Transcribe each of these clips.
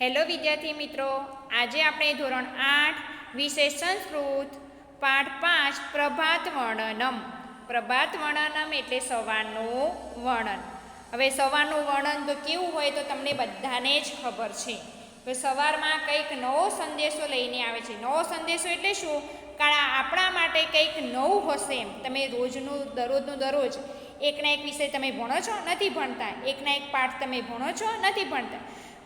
Hello વિદ્યાર્થી મિત્રો, આજે આપણે ધોરણ આઠ વિષય સંસ્કૃત, પાઠ પાંચ, પ્રભાત વર્ણનમ. પ્રભાત વર્ણનમ એટલે સવારનું વર્ણન. હવે સવારનું વર્ણન તો કેવું હોય તો તમને બધાને જ ખબર છે. તો સવારમાં કંઈક નવો સંદેશો લઈને આવે છે. નવો સંદેશો એટલે શું? કારણ આપણા માટે કંઈક નવું હશે એમ. તમે રોજનું, દરરોજનું દરરોજ એકના એક વિષય તમે ભણો છો, નથી ભણતા. એકના એક પાઠ તમે ભણો છો, નથી ભણતા.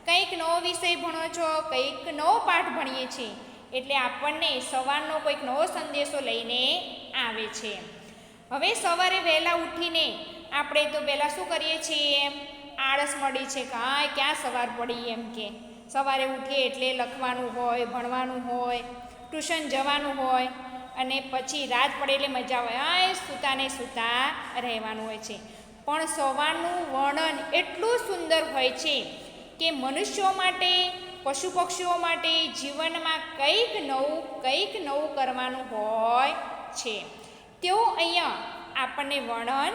કંઈક નવો વિષય ભણો છો, કંઈક નવો પાઠ ભણીએ છીએ, એટલે આપણને સવારનો કોઈક નવો સંદેશો લઈને આવે છે. હવે સવારે વહેલા ઉઠીને આપણે તો પહેલાં શું કરીએ છીએ? એમ આળસ મળી છે કે હા ક્યાં સવાર પડી? એમ કે. સવારે ઉઠીએ એટલે લખવાનું હોય, ભણવાનું હોય, ટ્યુશન જવાનું હોય, અને પછી રાત પડે એટલે મજા આવે. હા એ સૂતાને સૂતા રહેવાનું હોય છે. પણ સવારનું વર્ણન એટલું સુંદર હોય છે કે મનુષ્યો માટે પશુ પક્ષીઓ માટે જીવનમાં કંઈક નવું કંઈક નવું કરવાનું હોય છે. તેઓ અહીંયા આપણને વર્ણન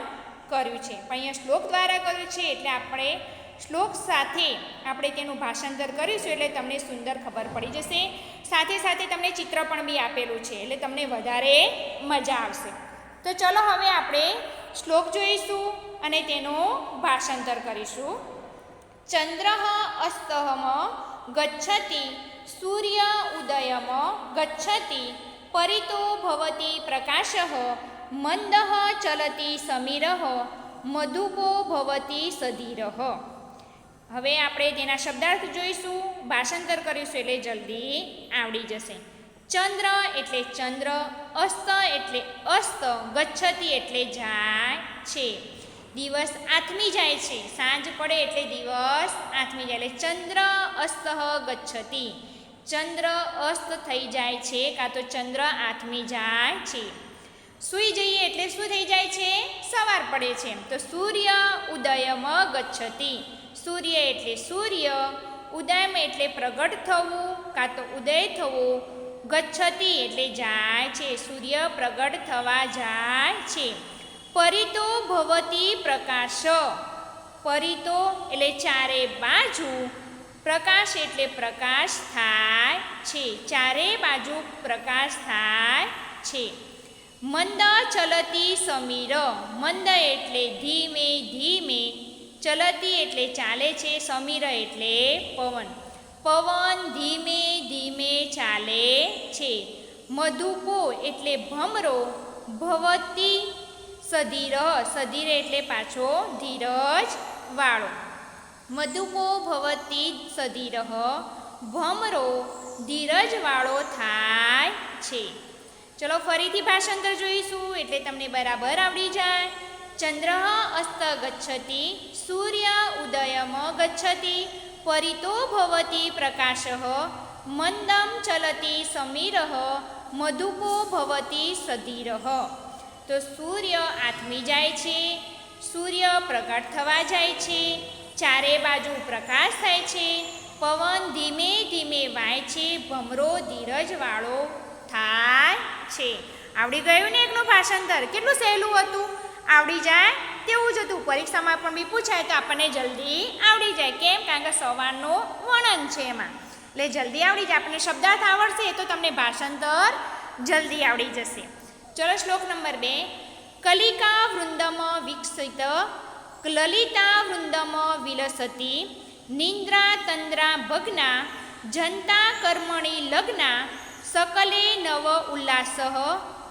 કર્યું છે. પણ અહીંયા શ્લોક દ્વારા કર્યું છે એટલે આપણે શ્લોક સાથે આપણે તેનું ભાષાંતર કરીશું એટલે તમને સુંદર ખબર પડી જશે. સાથે સાથે તમને ચિત્ર પણ બી આપેલું છે એટલે તમને વધારે મજા આવશે. તો ચલો હવે આપણે શ્લોક જોઈશું અને તેનું ભાષાંતર કરીશું. ચંદ્ર અસ્તમ, ગચ્છતિ, સૂર્ય ઉદયમ, ગચ્છતિ, પરિતો ભવતી પ્રકાશ, મંદ ચલતી સમીર, મધુપો ભવતી સધીર. હવે આપણે તેના શબ્દાર્થ જોઈશું, ભાષાંતર કરીશું એટલે જલ્દી આવડી જશે. ચંદ્ર એટલે ચંદ્ર, અસ્ત એટલે અસ્ત, ગચ્છતી એટલે જાય છે. દિવસ આથમી જાય છે. સાંજ પડે એટલે દિવસ આથમી જાય. એટલે ચંદ્ર અસ્ત ગચ્છતી. ચંદ્ર અસ્ત થઈ જાય છે કાં તો ચંદ્ર આથમી જાય છે. સૂઈ જઈએ એટલે શું થઈ જાય છે? સવાર પડે છે તો સૂર્ય ઉદયમ ગચ્છતી. સૂર્ય એટલે સૂર્ય, ઉદયમ એટલે પ્રગટ થવું કાં તો ઉદય થવું, ગચ્છતી એટલે જાય છે. સૂર્ય પ્રગટ થવા જાય છે. પરિતો ભવતી પ્રકાશ. પરિતો એટલે ચારે બાજુ, પ્રકાશ એટલે પ્રકાશ થાય છે. ચારે બાજુ પ્રકાશ થાય છે. મંદ ચલતી સમીર, મંદ એટલે ધીમે ધીમે. ચલતી એટલે ચાલે છે, સમીર એટલે પવન. પવન ધીમે ધીમે ચાલે છે. મધુપો એટલે ભમરો, ભવતી સધીર સધીર એટલે પાછો ધીરજ વાળો. મધુકો ભવતી સધીર ભમરો ધીરજ વાળો થાય છે. ચલો ફરીથી ભાષાંતર જોઈશું, એટલે તમને બરાબર આવડી જાય. ચંદ્ર અસ્ત ગચ્છતિ, સૂર્ય ઉદયમ ગચ્છતિ, પરિતો ભવતી પ્રકાશ, મંદમ ચલતી સમીર, મધુકો ભવતી સધીર તો સૂર્ય આથમી જાય છે, સૂર્ય પ્રગટ થવા જાય છે, ચારે બાજુ પ્રકાશ થાય છે, પવન ધીમે ધીમે વાય છે, ભમરો ધીરજવાળો થાય છે. આવડી ગયું ને એકનું ભાષાંતર? કેટલું સહેલું હતું? આવડી જાય તેવું જ હતું. પરીક્ષામાં પણ બી પૂછાય તો આપણને જલ્દી આવડી જાય. કેમ? કારણ કે સવારનું વર્ણન છે એમાં. એટલે જલ્દી આવડી જાય. આપણને શબ્દાર્થ આવડશે તો તમને ભાષાંતર જલ્દી આવડી જશે. ચલો શ્લોક નંબર બે. કલિકા વૃંદમ વિકસિત લલિતા વૃંદમ વિલસતી નિંદ્રા તંદ્રા ભગ્ના, જનતા કર્મણી લગ્ના, સકલે નવ ઉલ્લાસ,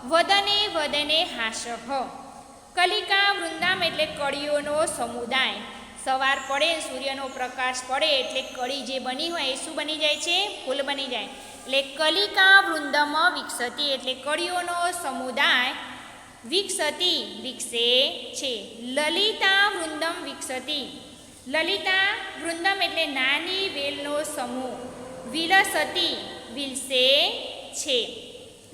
વદને વદને હાસ. કલિકા વૃંદામ એટલે કળીઓનો સમુદાય. સવાર પડે, સૂર્યનો પ્રકાશ પડે એટલે કળી જે બની હોય એ શું બની જાય છે? ફૂલ બની જાય. એટલે કલિકા વૃંદમ વિકસતી એટલે કળીઓનો સમુદાય વિકસતી, વિકસે છે. લલિતા વૃંદમ વિકસતી. લલિતા વૃંદમ એટલે નાની વેલનો સમૂહ. વિલસતી, વિલસે છે.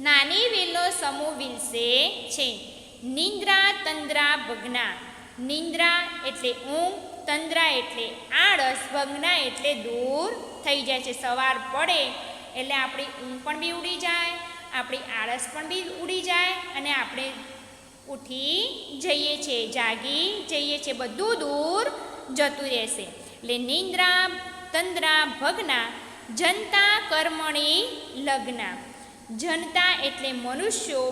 નાની વેલનો સમૂહ વિલસે છે. નિંદ્રા તંદ્રા ભગના. નિંદ્રા એટલે ઊંઘ તંદ્રા એટલે આળસ ભંગના એટલે દૂર થઈ જાય છે, સવાર પડે એટલે આપણી ઊંઘ પણ બી ઉડી જાય, આપણી આળસ પણ બી ઉડી જાય અને આપણે ઉઠી જઈએ છીએ, જાગી જઈએ છીએ, બધું દૂર જતું રહેશે. એટલે નિંદ્રા, તંદ્રા, ભગના, જનતા કર્મણી લગ્ના. જનતા એટલે મનુષ્યો,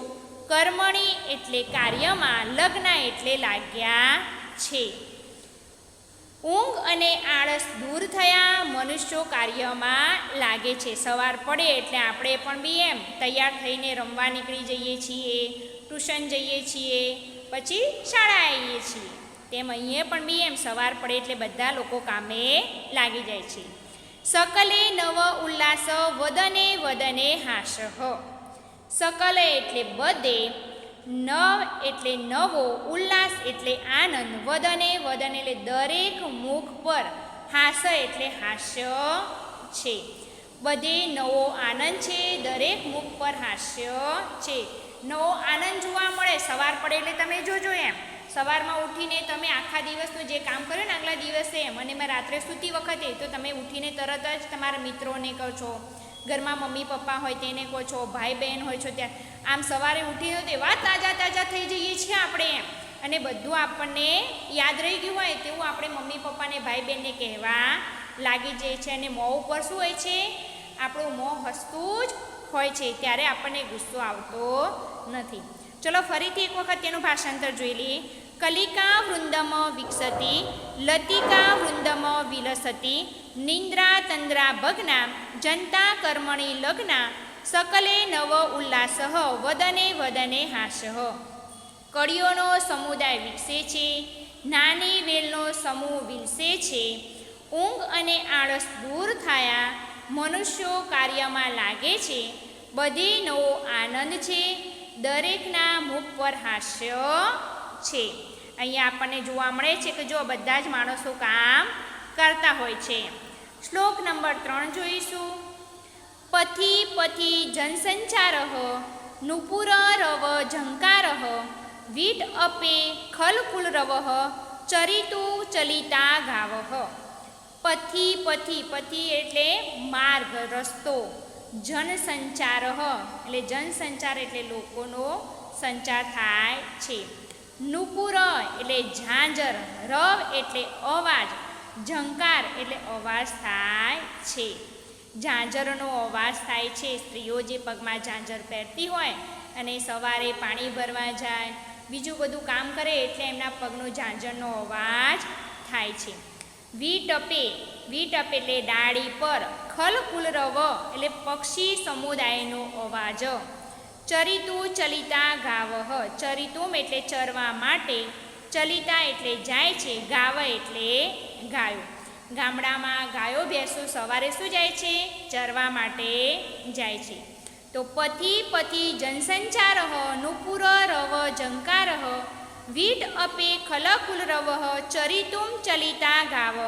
કર્મણી એટલે કાર્યમાં, લગ્ન એટલે લાગ્યા છે. ઊંઘ અને આળસ દૂર થયા મનુષ્યો કાર્યમાં લાગે છે. સવાર પડે એટલે આપણે પણ બી એમ તૈયાર થઈને રમવા નીકળી જઈએ છીએ, ટ્યુશન જઈએ છીએ, પછી શાળા આવીએ છીએ. તેમ અહીંયા પણ બી એમ સવાર પડે એટલે બધા લોકો કામે લાગી જાય છે. સકલે નવ ઉલ્લાસ વદને વદને હાસ સકલે એટલે બધે નવ એટલે નવો, ઉલ્લાસ એટલે આનંદ, વદને વદન એટલે દરેક મુખ પર. હાસ એટલે હાસ્ય છે. બધે નવો આનંદ છે, દરેક મુખ પર હાસ્ય છે. નવો આનંદ જોવા મળે, સવાર પડે એટલે તમે જોજો એમ. સવારમાં ઉઠીને તમે આખા દિવસનું જે કામ કર્યું ને, આગલા દિવસે એમ. અને મેં રાત્રે સૂતી વખતે તો તમે ઉઠીને તરત જ તમારા મિત્રોને કહો છો ઘરમાં મમ્મી, પપ્પા હોય, તેને કહો છો, ભાઈ બહેન હોય છો ત્યાં, આમ સવારે ઉઠીને તો એવા તાજા તાજા થઈ જઈએ છીએ આપણે એમ. અને બધું આપણને યાદ રહી ગયું હોય તેવું આપણે મમ્મી પપ્પાને ભાઈ બહેનને કહેવા લાગી જાય છે. અને મોં ઉપર શું હોય છે? આપણું મોં હસતું જ હોય છે, ત્યારે આપણને ગુસ્સો આવતો નથી. ચલો ફરીથી એક વખત તેનું ભાષાંતર જોઈ લઈએ. કલિકા વૃંદમ વિકસતી લતિકા વૃંદમ વિલસતી નિંદ્રા તંદ્રા ભગના જનતા કર્મણી લગ્ના સકલે નવ ઉલ્લાસ વદને વદને હાસ કળીઓનો સમુદાય વિકસે છે નાની વેલનો સમૂહ વિલસે છે ઊંઘ અને આળસ દૂર થયા મનુષ્યો કાર્યમાં લાગે છે બધી નવો આનંદ છે દરેકના મુખ પર હાસ્ય છે અહીંયા આપણને જોવા મળે છે કે જો બધા જ માણસો કામ કરતા હોય છે. શ્લોક નંબર ત્રણ જોઈશું. પથી પથી જનસંચાર નુપુર રવ ઝંકાર વીટ અપે ખલકુલ રવ ચરિતુ ચલિતા ગાવ. પથી પથી પથી એટલે માર્ગ, રસ્તો, જનસંચાર. એટલે જનસંચાર એટલે લોકોનો સંચાર થાય છે. નુપુર એટલે ઝાંઝર, રવ એટલે અવાજ, ઝંકાર એટલે અવાજ થાય છે. ઝાંઝરનો અવાજ થાય છે. સ્ત્રીઓ જે પગમાં ઝાંઝર પહેરતી હોય અને સવારે પાણી ભરવા જાય, બીજું બધું કામ કરે એટલે એમના પગનો ઝાંઝરનો અવાજ થાય છે. વી ટપે વી ટપે એટલે ડાળી પર, ખલકુલ રવ એટલે પક્ષી સમુદાયનો અવાજ. ચરિતુ ચલિતા ગાવ, ચરિતુમ એટલે ચરવા માટે, ચલિતા એટલે જાય છે, ગાવ એટલે ગાયો. ગામડામાં ગાયો ભેંસો સવારે શું જાય છે? ચરવા માટે જાય છે. તો પથી પથી જનસંચાર, નુપુર રવ જંકાર, વીટ અપે ખલકુલ રવ, ચરિતુમ ચલિતા ગાવ.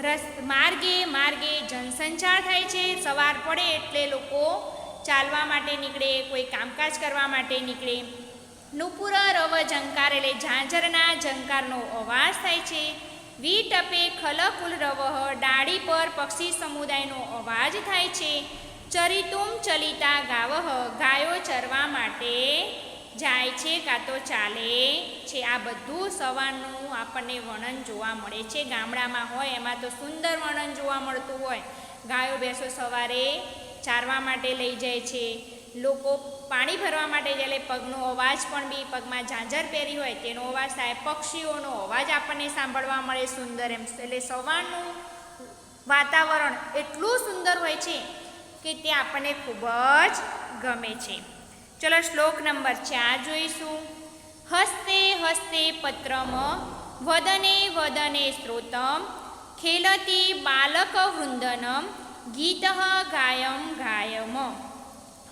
રસ, માર્ગે માર્ગે જનસંચાર થાય છે, સવાર પડે એટલે લોકો ચાલવા માટે નીકળે, કોઈ કામકાજ કરવા માટે નીકળે. નુપુર રવ ઝંકાર એટલે ઝાંઝરના ઝંકારનો અવાજ થાય છે. વી ટપે ખલકુલ રવહ ડાળી પર પક્ષી સમુદાયનો અવાજ થાય છે. ચરિતુમ ચલિતા ગાવહ ગાયો ચરવા માટે જાય છે કાં તો ચાલે છે. આ બધું સવારનું આપણને વર્ણન જોવા મળે છે. ગામડામાં હોય એમાં તો સુંદર વર્ણન જોવા મળતું હોય. ગાયો ભેંસો સવારે ચારવા માટે લઈ જાય છે. લોકો પાણી ભરવા માટે જ્યારે પગનો અવાજ પણ બી પગમાં ઝાંઝર પહેરી હોય તેનો અવાજ થાય. પક્ષીઓનો અવાજ આપણને સાંભળવા મળે સુંદર એમ. એટલે સવારનું વાતાવરણ એટલું સુંદર હોય છે કે તે આપણને ખૂબ જ ગમે છે. ચલો શ્લોક નંબર ચાર જોઈશું. હસ્તે હસ્તે પત્રમ, વદને વદને સ્ત્રોતમ ખેલતી બાલક વૃંદનમ ગીત ગાયમ ગાયમ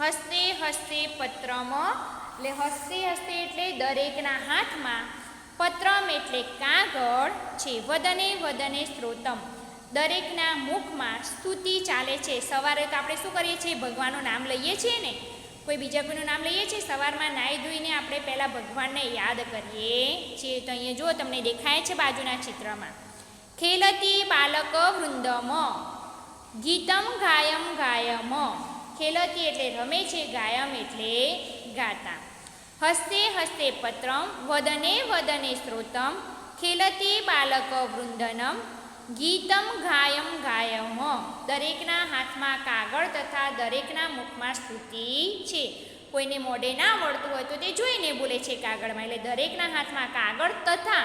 હસ્તે હસ્તે પત્રમ એટલે હસ્તે હસ્તે એટલે દરેકના હાથમાં પત્રમ એટલે કાગળ છે વદને વદને સ્ત્રોતમ દરેકના મુખમાં સ્તુતિ ચાલે છે સવારે તો આપણે શું કરીએ છીએ ભગવાનનું નામ લઈએ છીએ ને? કોઈ બીજા કોઈનું નામ લઈએ છીએ? સવારમાં નાહી ધોઈને આપણે પહેલાં ભગવાનને યાદ કરીએ છીએ. તો અહીંયા જો તમને દેખાય છે બાજુના ચિત્રમાં. ખેલતી બાલક વૃંદમ. ગીતમ ગાયમ ગાયમ. ખેલતી એટલે રમે છે ગાયમ એટલે ગાતા. હસ્તે હસ્તે પત્રમ, વદને વદને સ્ત્રોતમ ખેલતી બાલક વૃંદનમ. ગીતમ ગાયમ ગાયમ. દરેકના હાથમાં કાગળ તથા દરેકના મુખમાં સ્તુતિ છે. કોઈને મોઢે ના વળતું હોય તો તે જોઈને બોલે છે કાગળમાં. એટલે દરેકના હાથમાં કાગળ તથા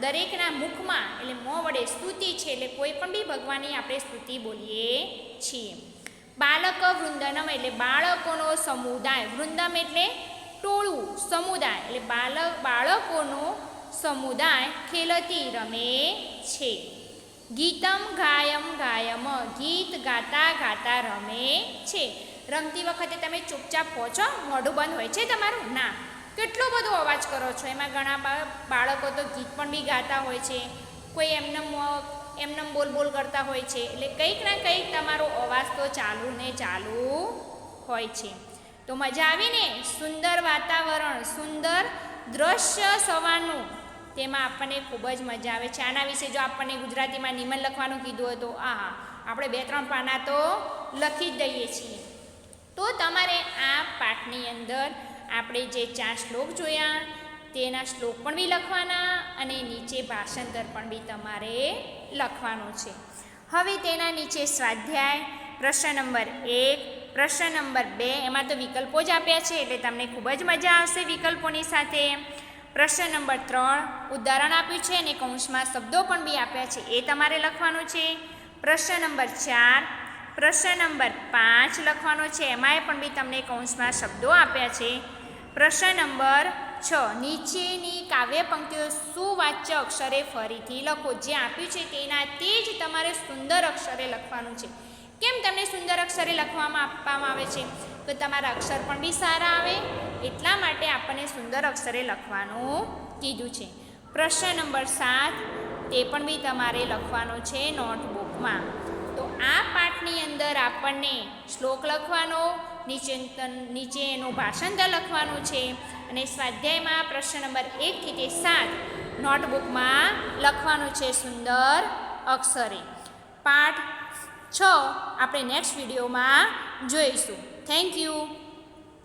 દરેકના મુખમાં એટલે મોં વડે સ્તુતિ છે એટલે કોઈ પણ બી ભગવાનની આપણે સ્તુતિ બોલીએ છીએ. બાલક વૃંદનમ એટલે બાળકોનો સમુદાય. વૃંદમ એટલે ટોળું સમુદાય. એટલે બાલક, બાળકોનો સમુદાય ખેલતી રમે છે. ગીતમ ગાયમ ગાયમ, ગીત ગાતા ગાતા રમે છે. રમતી વખતે તમે ચૂપચાપ પહોંચો, મોઢું બંધ હોય છે તમારું? ના. કેટલો બધો અવાજ કરો છો? એમાં ઘણા બાળકો તો ગીત પણ બી ગાતા હોય છે. કોઈ એમને એમને બોલ બોલ કરતા હોય છે. એટલે કંઈક ના કંઈક તમારો અવાજ તો ચાલુ ને ચાલુ હોય છે. તો મજા આવી ને સુંદર વાતાવરણ, સુંદર દ્રશ્ય સવારનું તેમાં આપણને ખૂબ જ મજા આવે છે. આના વિશે જો આપણને ગુજરાતીમાં નિમન લખવાનું કીધું હતું આ આપણે બે ત્રણ પાના તો લખી જ દઈએ છીએ. તો તમારે આ પાઠની અંદર આપણે જે ચાર શ્લોક જોયા, તેના શ્લોક પણ બી લખવાના અને નીચે ભાષાંતર પણ બી તમારે લખવાનું છે. હવે તેના નીચે સ્વાધ્યાય, પ્રશ્ન નંબર એક, પ્રશ્ન નંબર બે, એમાં તો વિકલ્પો જ આપ્યા છે, એટલે તમને ખૂબ જ મજા આવશે વિકલ્પોની સાથે. પ્રશ્ન નંબર ત્રણ, ઉદાહરણ આપ્યું છે અને કૌંસમાં શબ્દો પણ બી આપ્યા છે, એ તમારે લખવાનું છે. પ્રશ્ન નંબર ચાર, પ્રશ્ન નંબર પાંચ લખવાનો છે, એમાંય પણ બી તમને કૌંસમાં શબ્દો આપ્યા છે. પ્રશ્ન નંબર છ. નીચેની કાવ્ય પંક્તિઓ સુવાચ્ય અક્ષરે ફરીથી લખો. જે આપ્યું છે તેના તે જ તમારે સુંદર અક્ષરે લખવાનું છે. કેમ તમને સુંદર અક્ષરે લખવામાં આપવામાં આવે છે? તો તમારા અક્ષર પણ બી સારા આવે. એટલા માટે આપણને સુંદર અક્ષરે લખવાનું કીધું છે. પ્રશ્ન નંબર સાત. તે પણ બી તમારે લખવાનો છે નોટબુકમાં. તો આ પાઠની અંદર આપણને શ્લોક લખવાનો નીચે નીચે એનું ભાષાંતર લખવાનું છે. અને સ્વાધ્યાયમાં પ્રશ્ન નંબર એકથી તે સાત નોટબુકમાં લખવાનું છે સુંદર અક્ષરે. પાઠ છ આપણે નેક્સ્ટ વિડીયોમાં જોઈશું. Thank you.